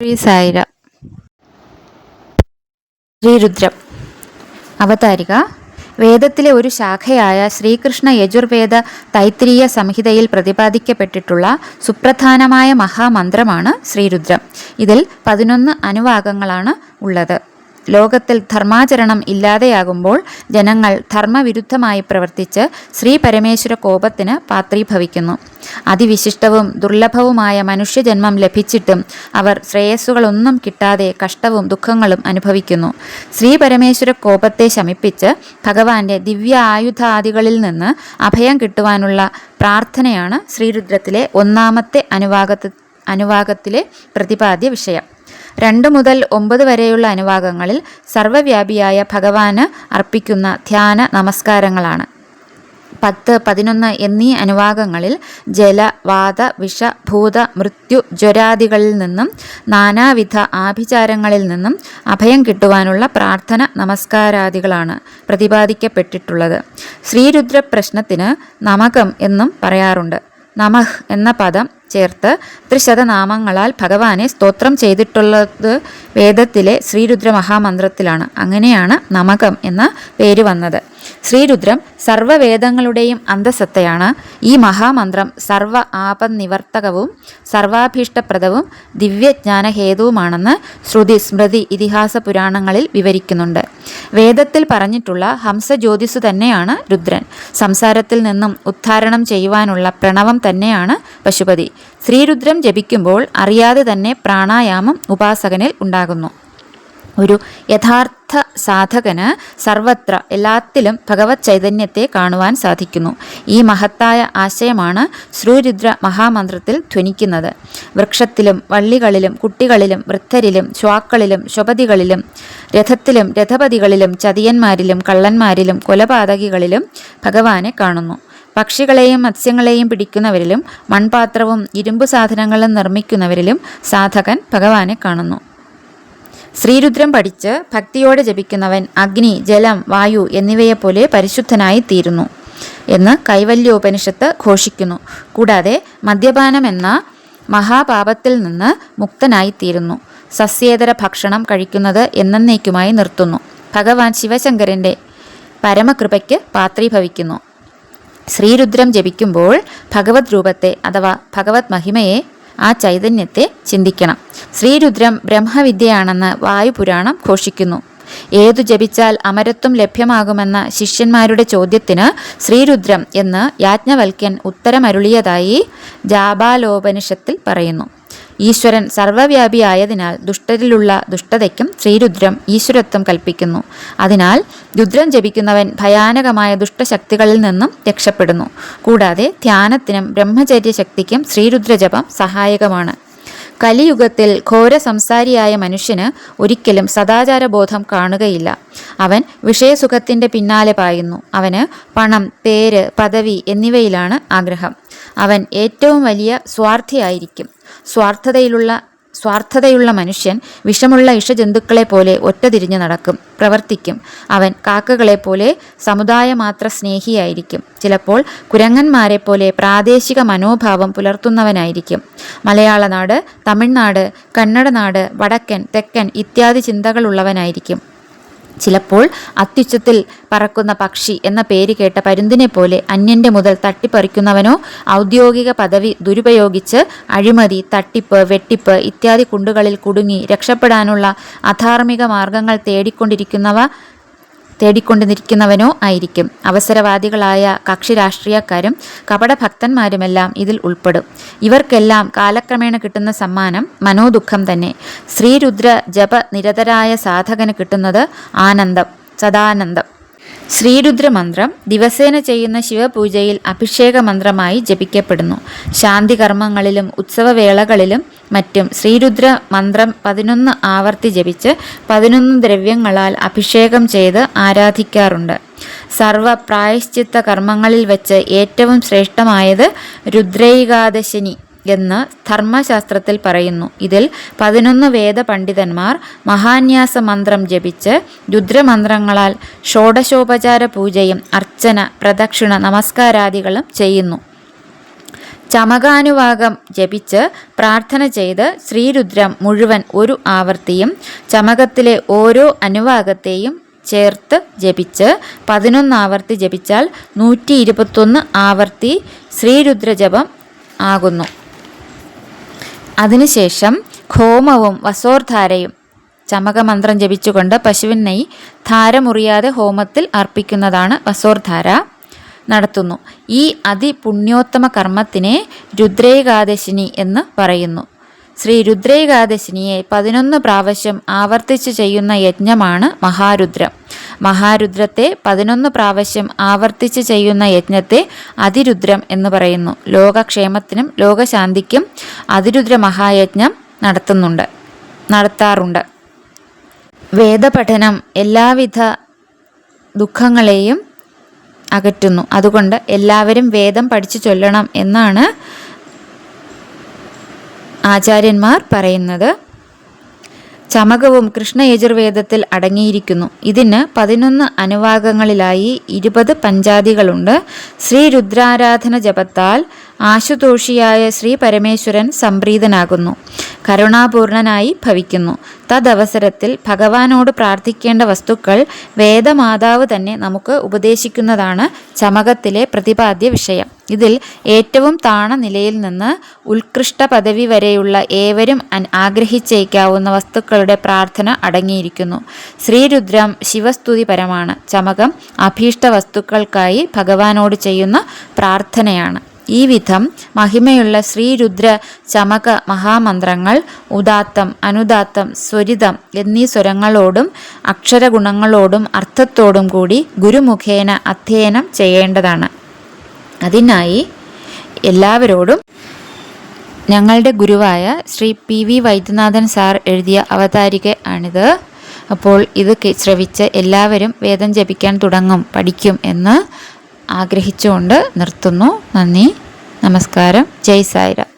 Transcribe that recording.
ശ്രീ ശ്രീരുദ്രം. അവതാരിക. വേദത്തിലെ ഒരു ശാഖയായ ശ്രീകൃഷ്ണ യജുർവേദ തൈത്തിരീയ സംഹിതയിൽ പ്രതിപാദിക്കപ്പെട്ടിട്ടുള്ള സുപ്രധാനമായ മഹാമന്ത്രമാണ് ശ്രീരുദ്രം. ഇതിൽ പതിനൊന്ന് അനുവാകങ്ങളാണ് ഉള്ളത്. ലോകത്തിൽ ധർമാചരണം ഇല്ലാതെയാകുമ്പോൾ ജനങ്ങൾ ധർമ്മവിരുദ്ധമായി പ്രവർത്തിച്ച് ശ്രീ പരമേശ്വര കോപത്തിന് പാത്രീഭവിക്കുന്നു. അതിവിശിഷ്ടവും ദുർലഭവുമായ മനുഷ്യജന്മം ലഭിച്ചിട്ടും അവർ ശ്രേയസ്സുകളൊന്നും കിട്ടാതെ കഷ്ടവും ദുഃഖങ്ങളും അനുഭവിക്കുന്നു. ശ്രീ പരമേശ്വര കോപത്തെ ശമിപ്പിച്ച് ഭഗവാന്റെ ദിവ്യ ആയുധാദികളിൽ നിന്ന് അഭയം കിട്ടുവാനുള്ള പ്രാർത്ഥനയാണ് ശ്രീരുദ്രത്തിലെ ഒന്നാമത്തെ അനുവാകത്ത് അനുവാകത്തിലെ പ്രതിപാദ്യ വിഷയം. രണ്ട് മുതൽ ഒമ്പത് വരെയുള്ള അനുവാകങ്ങളിൽ സർവവ്യാപിയായ ഭഗവാന് അർപ്പിക്കുന്ന ധ്യാന നമസ്കാരങ്ങളാണ്. പത്ത് പതിനൊന്ന് എന്നീ അനുവാകങ്ങളിൽ ജല വാത വിഷ ഭൂത മൃത്യു ജ്വരാദികളിൽ നിന്നും നാനാവിധ ആഭിചാരങ്ങളിൽ നിന്നും അഭയം കിട്ടുവാനുള്ള പ്രാർത്ഥന നമസ്കാരാദികളാണ് പ്രതിപാദിക്കപ്പെട്ടിട്ടുള്ളത്. ശ്രീരുദ്ര പ്രശ്നത്തിന് നമകം എന്നും പറയാറുണ്ട്. നമഃ എന്ന പദം ചേർത്ത് ത്രിശതനാമങ്ങളാൽ ഭഗവാനെ സ്തോത്രം ചെയ്തിട്ടുള്ളത് വേദത്തിലെ ശ്രീരുദ്ര മഹാമന്ത്രത്തിലാണ് അങ്ങനെയാണ് നമകം എന്ന പേര് വന്നത്. ശ്രീരുദ്രം സർവവേദങ്ങളുടെയും അന്തസത്തയാണ്. ഈ മഹാമന്ത്രം സർവ ആപനിവർത്തകവും സർവാഭീഷ്ടപ്രദവും ദിവ്യജ്ഞാനഹേതുവുമാണെന്ന് ശ്രുതി സ്മൃതി ഇതിഹാസ പുരാണങ്ങളിൽ വിവരിക്കുന്നുണ്ട്. വേദത്തിൽ പറഞ്ഞിട്ടുള്ള ഹംസജ്യോതിസ് തന്നെയാണ് രുദ്രൻ. സംസാരത്തിൽ നിന്നും ഉദ്ധാരണം ചെയ്യുവാനുള്ള പ്രണവം തന്നെയാണ് പശുപതി. ശ്രീരുദ്രം ജപിക്കുമ്പോൾ അറിയാതെ തന്നെ പ്രാണായാമം ഉപാസകനിൽ ഉണ്ടാകുന്നു. ഒരു യഥാർത്ഥ സാധകന് സർവത്ര എല്ലാത്തിലും ഭഗവത് ചൈതന്യത്തെ കാണുവാൻ സാധിക്കുന്നു. ഈ മഹത്തായ ആശയമാണ് ശ്രീരുദ്ര മഹാമന്ത്രത്തിൽ ധ്വനിക്കുന്നത്. വൃക്ഷത്തിലും വള്ളികളിലും കുട്ടികളിലും വൃദ്ധരിലും ശ്വാക്കളിലും ശുപതികളിലും രഥത്തിലും രഥപതികളിലും ചതിയന്മാരിലും കള്ളന്മാരിലും കൊലപാതകികളിലും ഭഗവാനെ കാണുന്നു. പക്ഷികളെയും മത്സ്യങ്ങളെയും പിടിക്കുന്നവരിലും മൺപാത്രവും ഇരുമ്പു സാധനങ്ങളും നിർമ്മിക്കുന്നവരിലും സാധകൻ ഭഗവാനെ കാണുന്നു. ശ്രീരുദ്രം പഠിച്ച് ഭക്തിയോടെ ജപിക്കുന്നവൻ അഗ്നി ജലം വായു എന്നിവയെപ്പോലെ പരിശുദ്ധനായി തീരുന്നു എന്ന് കൈവല്യോപനിഷത്ത് ഘോഷിക്കുന്നു. കൂടാതെ മദ്യപാനം എന്ന മഹാപാപത്തിൽ നിന്ന് മുക്തനായിത്തീരുന്നു സസ്യേതര ഭക്ഷണം കഴിക്കുന്നത് എന്നേക്കുമായി നിർത്തുന്നു. ഭഗവാൻ ശിവശങ്കരന്റെ പരമകൃപയ്ക്ക് പാത്രീഭവിക്കുന്നു. ശ്രീരുദ്രം ജപിക്കുമ്പോൾ ഭഗവത് രൂപത്തെ അഥവാ ഭഗവത് മഹിമയെ ആ ചൈതന്യത്തെ ചിന്തിക്കണം. ശ്രീരുദ്രം ബ്രഹ്മവിദ്യയാണെന്ന് വായുപുരാണം ഘോഷിക്കുന്നു. ഏതു ജപിച്ചാൽ അമരത്വം ലഭ്യമാകുമെന്ന ശിഷ്യന്മാരുടെ ചോദ്യത്തിന് ശ്രീരുദ്രം എന്ന് യാജ്ഞവൽക്യൻ ഉത്തരമരുളിയതായി ജാബാലോപനിഷത്തിൽ പറയുന്നു. ഈശ്വരൻ സർവവ്യാപിയായതിനാൽ ദുഷ്ടരിലുള്ള ദുഷ്ടതയ്ക്കും ശ്രീരുദ്രം ഈശ്വരത്വം കൽപ്പിക്കുന്നു. അതിനാൽ രുദ്രം ജപിക്കുന്നവൻ ഭയാനകമായ ദുഷ്ടശക്തികളിൽ നിന്നും രക്ഷപ്പെടുന്നു. കൂടാതെ ധ്യാനത്തിനും ബ്രഹ്മചര്യ ശക്തിക്കും ശ്രീരുദ്രജപം സഹായകമാണ്. കലിയുഗത്തിൽ ഘോര സംസാരിയായ മനുഷ്യന് ഒരിക്കലും സദാചാരബോധം കാണുകയില്ല. അവൻ വിഷയസുഖത്തിന്റെ പിന്നാലെ പായുന്നു. അവന് പണം പേര് പദവി എന്നിവയിലാണ് ആഗ്രഹം. അവൻ ഏറ്റവും വലിയ സ്വാർത്ഥിയായിരിക്കും. സ്വാർത്ഥതയിലുള്ള സ്വാർത്ഥതയുള്ള മനുഷ്യൻ വിഷമുള്ള ഇഷജന്തുക്കളെ പോലെ ഒറ്റതിരിഞ്ഞു നടക്കും പ്രവർത്തിക്കും. അവൻ കാക്കകളെ പോലെ സമുദായമാത്ര സ്നേഹിയായിരിക്കും. ചിലപ്പോൾ കുരങ്ങന്മാരെ പോലെ പ്രാദേശിക മനോഭാവം പുലർത്തുന്നവനായിരിക്കും. മലയാളനാട് തമിഴ്നാട് കന്നഡനാട് വടക്കൻ തെക്കൻ ഇത്യാദി ചിന്തകളുള്ളവനായിരിക്കും. ചിലപ്പോൾ അത്യുച്ചത്തിൽ പറക്കുന്ന പക്ഷി എന്ന പേര് കേട്ട പരുന്തിനെ പോലെ അന്യന്റെ മുതൽ തട്ടിപ്പറിക്കുന്നവനോ ഔദ്യോഗിക പദവി ദുരുപയോഗിച്ച് അഴിമതി തട്ടിപ്പ് വെട്ടിപ്പ് ഇത്യാദി കുണ്ടുകളിൽ കുടുങ്ങി രക്ഷപ്പെടാനുള്ള അധാർമിക മാർഗങ്ങൾ തേടിക്കൊണ്ടിരിക്കുന്നവ തേടിക്കൊണ്ടിരിക്കുന്നവനോ ആയിരിക്കും. അവസരവാദികളായ കക്ഷി രാഷ്ട്രീയക്കാരും കപടഭക്തന്മാരുമെല്ലാം ഇതിൽ ഉൾപ്പെടും. ഇവർക്കെല്ലാം കാലക്രമേണ കിട്ടുന്ന സമ്മാനം മനോദുഃഖം തന്നെ. ശ്രീരുദ്ര ജപ നിരതരായ സാധകന് കിട്ടുന്നത് ആനന്ദം സദാനന്ദം. ശ്രീരുദ്രമന്ത്രം ദിവസേന ചെയ്യുന്ന ശിവപൂജയിൽ അഭിഷേക മന്ത്രമായി ജപിക്കപ്പെടുന്നു. ശാന്തികർമ്മങ്ങളിലും ഉത്സവവേളകളിലും മറ്റും. ശ്രീരുദ്ര മന്ത്രം പതിനൊന്ന് ആവർത്തി ജപിച്ച് പതിനൊന്ന് ദ്രവ്യങ്ങളാൽ അഭിഷേകം ചെയ്ത് ആരാധിക്കാറുണ്ട്. സർവ പ്രായശ്ചിത്ത കർമ്മങ്ങളിൽ വെച്ച് ഏറ്റവും ശ്രേഷ്ഠമായത് രുദ്രൈകാദശിനി എന്ന് ധർമ്മശാസ്ത്രത്തിൽ പറയുന്നു. ഇതിൽ പതിനൊന്ന് വേദ പണ്ഡിതന്മാർ മഹാന്യാസ മന്ത്രം ജപിച്ച് രുദ്രമന്ത്രങ്ങളാൽ ഷോഡശോപചാര പൂജയും അർച്ചന പ്രദക്ഷിണ നമസ്കാരാദികളും ചെയ്യുന്നു. ചമകാനുവാകം ജപിച്ച് പ്രാർത്ഥന ചെയ്ത് ശ്രീരുദ്രം മുഴുവൻ ഒരു ആവർത്തിയും ചമകത്തിലെ ഓരോ അനുവാകത്തെയും ചേർത്ത് ജപിച്ച് പതിനൊന്ന് ആവർത്തി ജപിച്ചാൽ നൂറ്റി ഇരുപത്തൊന്ന് ആവർത്തി ശ്രീരുദ്രജപം ആകുന്നു. അതിനുശേഷം ഹോമവും വസോർധാരയും ചമകമന്ത്രം ജപിച്ചുകൊണ്ട് പശുവിൻ നെയ് ധാരമുറിയാതെ ഹോമത്തിൽ അർപ്പിക്കുന്നതാണ് വസോർധാര. നടത്തുന്നു. ഈ അതിപുണ്യോത്തമ കർമ്മത്തിനെ രുദ്രേകാദശിനി എന്ന് പറയുന്നു. ശ്രീ രുദ്രേകാദശിനിയെ പതിനൊന്ന് പ്രാവശ്യം ആവർത്തിച്ച് ചെയ്യുന്ന യജ്ഞമാണ് മഹാരുദ്രം. മഹാരുദ്രത്തെ പതിനൊന്ന് പ്രാവശ്യം ആവർത്തിച്ച് ചെയ്യുന്ന യജ്ഞത്തെ അതിരുദ്രം എന്ന് പറയുന്നു. ലോകക്ഷേമത്തിനും ലോകശാന്തിക്കും അതിരുദ്ര മഹായജ്ഞം നടത്തുന്നുണ്ട് നടത്താറുണ്ട്. വേദപഠനം എല്ലാവിധ ദുഃഖങ്ങളെയും അകറ്റുന്നു. അതുകൊണ്ട് എല്ലാവരും വേദം പഠിച്ചു ചൊല്ലണം എന്നാണ് ആചാര്യന്മാർ പറയുന്നത്. ചമകവും കൃഷ്ണയജുർവേദത്തിൽ അടങ്ങിയിരിക്കുന്നു. ഇതിന് പതിനൊന്ന് അനുവാകങ്ങളിലായി ഇരുപത് പഞ്ചാദികളുണ്ട്. ശ്രീ രുദ്രാരാധന ജപത്താൽ ആശുതോഷിയായ ശ്രീ പരമേശ്വരൻ സംപ്രീതനാകുന്നു. കരുണാപൂർണനായി ഭവിക്കുന്നു. തദവസരത്തിൽ ഭഗവാനോട് പ്രാർത്ഥിക്കേണ്ട വസ്തുക്കൾ വേദമാതാവ് തന്നെ നമുക്ക് ഉപദേശിക്കുന്നതാണ് ചമകത്തിലെ പ്രതിപാദ്യ വിഷയം. ഇതിൽ ഏറ്റവും താണ നിലയിൽ നിന്ന് ഉത്കൃഷ്ട പദവി വരെയുള്ള ഏവരും ആഗ്രഹിച്ചേക്കാവുന്ന വസ്തുക്കളുടെ പ്രാർത്ഥന അടങ്ങിയിരിക്കുന്നു. ശ്രീരുദ്രം ശിവസ്തുതി പരമാണ്. ചമകം അഭീഷ്ട വസ്തുക്കൾക്കായി ഭഗവാനോട് ചെയ്യുന്ന പ്രാർത്ഥനയാണ്. ഈ വിധം മഹിമയുള്ള ശ്രീരുദ്ര ചമക മഹാമന്ത്രങ്ങൾ ഉദാത്തം അനുദാത്തം സ്വരിതം എന്നീ സ്വരങ്ങളോടും അക്ഷരഗുണങ്ങളോടും അർത്ഥത്തോടും കൂടി ഗുരുമുഖേന അധ്യയനം ചെയ്യേണ്ടതാണ്. അതിനായി എല്ലാവരോടും ഞങ്ങളുടെ ഗുരുവായ Shri P V Vaidyanathan sir എഴുതിയ അവതാരിക ആണിത്. അപ്പോൾ ഇത് ശ്രവിച്ച് എല്ലാവരും വേദം ജപിക്കാൻ തുടങ്ങും പഠിക്കും എന്ന് ആഗ്രഹിച്ചുകൊണ്ട് നിർത്തുന്നു. നന്ദി. നമസ്കാരം. ജയ് സായിരാം.